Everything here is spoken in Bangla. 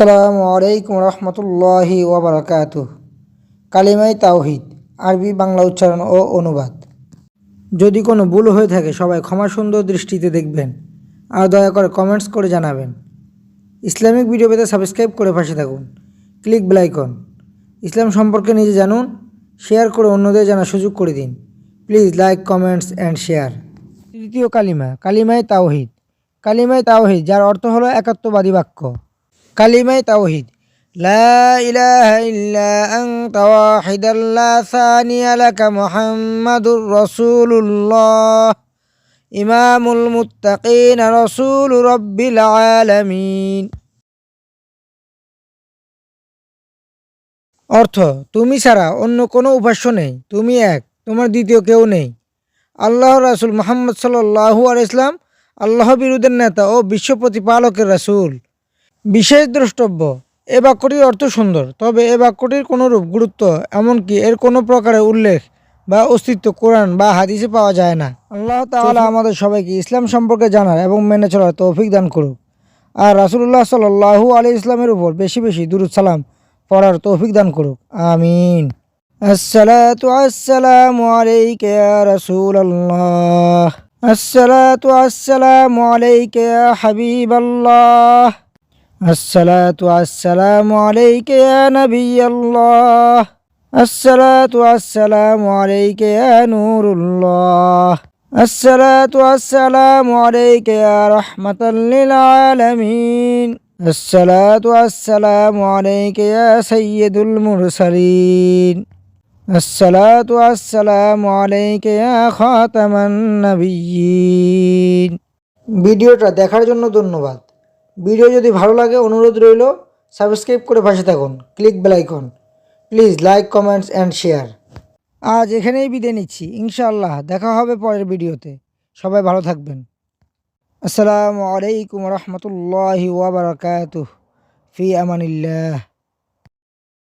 আসসালামু আলাইকুম রহমতুল্লাহি ওবরাকাত কালিমাই তাওহিদ, আরবি বাংলা উচ্চারণ ও অনুবাদ। যদি কোনো ভুল হয়ে থাকে, সবাই ক্ষমা সুন্দর দৃষ্টিতে দেখবেন আর দয়া করে কমেন্টস করে জানাবেন। ইসলামিক ভিডিও পেতে সাবস্ক্রাইব করে পাশে থাকুন। ক্লিক বেলাইকন ইসলাম সম্পর্কে নিজে জানুন শেয়ার করে অন্যদের জানার সুযোগ করে দিন। Please like comments and share তৃতীয় কালিমা কালিমায় তাওহিদ। কালিমায় তাওহিদ, যার অর্থ হলো একাত্মবাদী বাক্য। কালিমায় তাওহিদ। লা ইমামুল অর্থ, তুমি ছাড়া অন্য কোনো উপাস্য নেই। তুমি এক, তোমার দ্বিতীয় কেউ নেই। আল্লাহ রাসুল মোহাম্মদ আলাইহি ইসলাম আল্লাহ বিরুদ্ধের নেতা ও বিশ্ব প্রতিপালকের রাসূল। বিশেষ দ্রষ্টব্য এ বাক্যটির অর্থ সুন্দর তবে এ বাক্যটির কোনোরূপ গুরুত্ব এমনকি এর কোনো প্রকারের উল্লেখ বা অস্তিত্ব কোরআন বা হাদিসে পাওয়া যায় না। আল্লাহ তাহলে আমাদের সবাইকে ইসলাম সম্পর্কে জানার এবং মেনে চলার তৌফিক দান করুক। আর রাসুল্লাহ সাল্লাহু আলি ইসলামের উপর বেশি বেশি দুরুদ সালাম পড়ার তৌফিক দান করুক। আমিন। আসসালাতু আসসালাম আলাইকা ইয়া হাবিবাল্লাহ। الصلاة والسلام عليك يا نبي الله الصلاة والسلام عليك يا نور الله الصلاة والسلام عليك يا رحمة للعالمين الصلاة والسلام عليك يا سيد المرسلين الصلاة والسلام عليك يا خاتم النبيين ভিডিওটা দেখার জন্য ধন্যবাদ ভিডিও যদি ভালো লাগে, অনুরোধ রইল সাবস্ক্রাইব করে পাশে থাকুন click bell icon please like comments and share আজ এখানেই বিদায় নিচ্ছি, ইনশাআল্লাহ দেখা হবে পরের ভিডিওতে। সবাই ভালো থাকবেন। আসসালামু আলাইকুম রহমতুল্লাহি ওয়াবারাকাতুহ ফি আমানিল্লাহ।